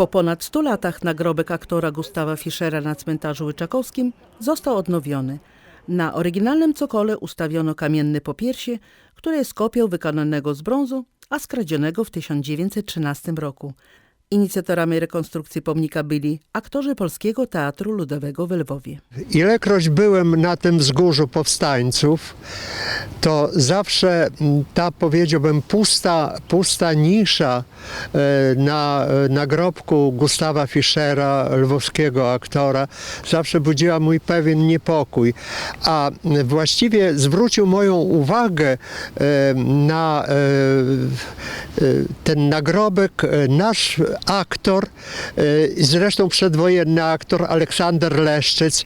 Po ponad 100 latach nagrobek aktora Gustawa Fischera na cmentarzu Łyczakowskim został odnowiony. Na oryginalnym cokole ustawiono kamienne popiersie, które jest kopią wykonanego z brązu, a skradzionego w 1913 roku. Inicjatorami rekonstrukcji pomnika byli aktorzy Polskiego Teatru Ludowego w Lwowie. Ilekroć byłem na tym wzgórzu powstańców, to zawsze mm, ta, powiedziałbym, pusta, pusta nisza e, na e, nagrobku Gustawa Fischera, lwowskiego aktora, zawsze budziła mój pewien niepokój. A właściwie zwrócił moją uwagę e, na ten nagrobek nasz aktor, zresztą przedwojenny aktor Aleksander Leszczyc,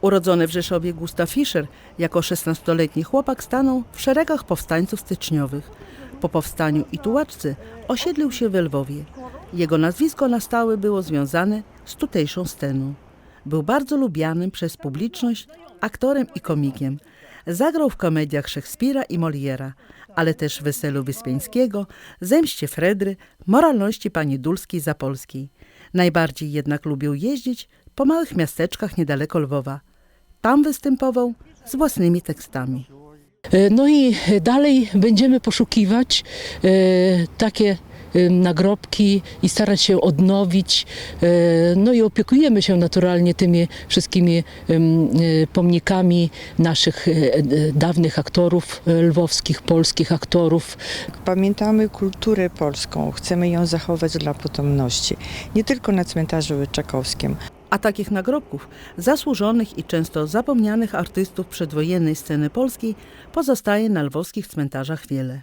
Urodzony w Rzeszowie Gustaw Fischer jako 16-letni chłopak stanął w szeregach powstańców styczniowych. Po powstaniu i tułaczce osiedlił się w Lwowie. Jego nazwisko na stałe było związane z tutejszą sceną. Był bardzo lubianym przez publiczność aktorem i komikiem. Zagrał w komediach Szekspira i Moliera, ale też w Weselu Wyspiańskiego, Zemście Fredry, Moralności Pani Dulskiej Zapolskiej. Najbardziej jednak lubił jeździć po małych miasteczkach niedaleko Lwowa. Tam występował z własnymi tekstami. E, No i dalej będziemy poszukiwać e, takie e, nagrobki i starać się odnowić. E, No i opiekujemy się naturalnie tymi wszystkimi e, pomnikami naszych dawnych aktorów lwowskich, polskich aktorów. Pamiętamy kulturę polską, chcemy ją zachować dla potomności. Nie tylko na cmentarzu Łyczakowskim, A takich nagrobków zasłużonych i często zapomnianych artystów przedwojennej sceny polskiej pozostaje na lwowskich cmentarzach wiele.